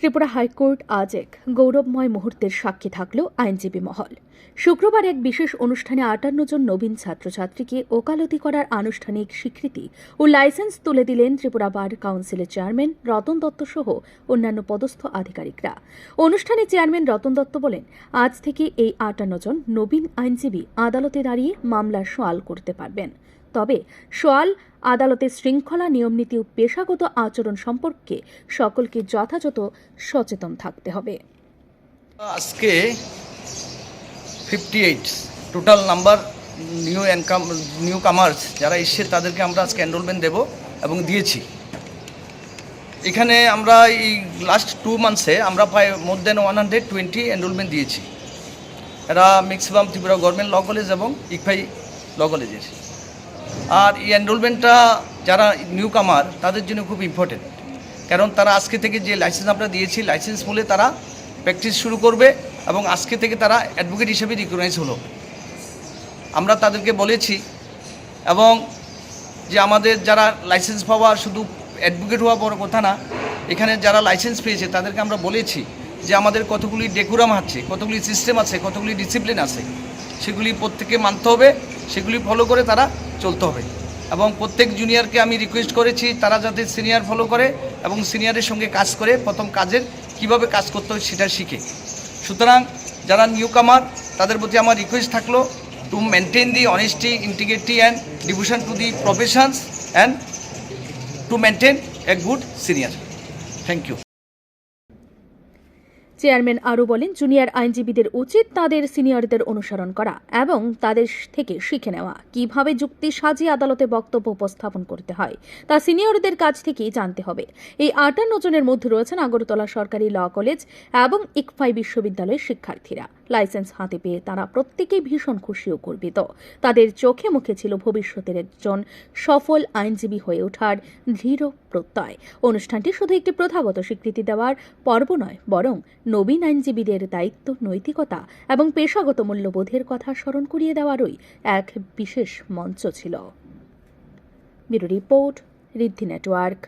Tripura high court আজ এক গৌরবময় মুহূর্তের সাক্ষী থাকল আইনজীবী মহল। শুক্রবার এক বিশেষ অনুষ্ঠানে আটান্ন জন নবীন ছাত্রছাত্রীকে ওকালতি করার আনুষ্ঠানিক স্বীকৃতি ও লাইসেন্স তুলে দিলেন ত্রিপুরা বার কাউন্সিলের চেয়ারম্যান রতন দত্ত সহ অন্যান্য পদস্থ আধিকারিকরা। অনুষ্ঠানে চেয়ারম্যান রতন দত্ত বলেন, আজ থেকে এই আটান্ন জন নবীন আইনজীবী আদালতে দাঁড়িয়ে মামলার সোয়াল করতে পারবেন। তবে সোয়াল আদালতের শৃঙ্খলা নিয়মনীতি ও পেশাগত আচরণ সম্পর্কে সকলকে যথাযথ সচেতন থাকতে হবে। আজকে fifty eight total number new এনকাম new কামার্স যারা এসছে তাদেরকে আমরা আজকে এনরোলমেন্ট দেব এবং দিয়েছি। এখানে আমরা এই লাস্ট টু মান্থসে আমরা প্রায় more than one hundred twenty enrolment দিয়েছি। এরা maximum Tripura government law college এবং ইকফাই ল কলেজের আর এই এনরোলমেন্টটা যারা নিউ কামার তাদের জন্য খুব ইম্পর্টেন্ট কারণ তারা আজকে থেকে যে লাইসেন্স আমরা দিয়েছি লাইসেন্স মূলে তারা প্র্যাকটিস শুরু করবে এবং আজকে থেকে তারা অ্যাডভোকেট হিসেবে রিকগনাইজ হলো। আমরা তাদেরকে বলেছি এবং যে আমাদের যারা লাইসেন্স পাওয়া শুধু অ্যাডভোকেট হওয়া বড় কথা না, এখানে যারা লাইসেন্স পেয়েছে, তাদেরকে আমরা বলেছি যে আমাদের কতগুলি ডেকুরাম আছে, কতগুলি সিস্টেম আছে, কতগুলি ডিসিপ্লিন আছে, সেগুলি প্রত্যেকে মানতে হবে, সেগুলি ফলো করে তারা চলতে হবে। এবং প্রত্যেক জুনিয়রকে আমি রিকোয়েস্ট করেছি, তারা যাতে সিনিয়র ফলো করে এবং সিনিয়রের সঙ্গে কাজ করে, প্রথম কাজের কীভাবে কাজ করতে হয় সেটা শিখে। সুতরাং যারা নিউ কামার তাদের প্রতি আমার রিকোয়েস্ট থাকল to maintain the honesty integrity and division to the professions and to maintain a good senior thank you chairman আরও বলেন, জুনিয়র আইনজীবীদের উচিত তাদের সিনিয়রদের অনুসরণ করা এবং তাদের থেকে শিখে নেওয়া। কীভাবে যুক্তি সাজিয়ে আদালতে বক্তব্য উপস্থাপন করতে হয়, তা সিনিয়রদের কাছ থেকেই জানতে হবে। এই আটান্ন জনের মধ্যে রয়েছেন আগরতলা সরকারি ল কলেজ এবং ইকফাই বিশ্ববিদ্যালয়ের শিক্ষার্থীরা। লাইসেন্স হাতে পেয়ে তারা প্রত্যেকেই ভীষণ খুশি ও গর্বিত। তাদের চোখে মুখে ছিল ভবিষ্যতের একজন সফল আইনজীবী হয়ে ওঠার দৃঢ় প্রত্যয়। অনুষ্ঠানটি শুধু একটি প্রথাগত স্বীকৃতি দেওয়ার পর্ব নয়, বরং নবীন আইনজীবীদের দায়িত্ব, নৈতিকতা এবং পেশাগত মূল্যবোধের কথা স্মরণ করিয়ে দেওয়ারই এক বিশেষ মঞ্চ ছিল। Bureau report, Riddhi network.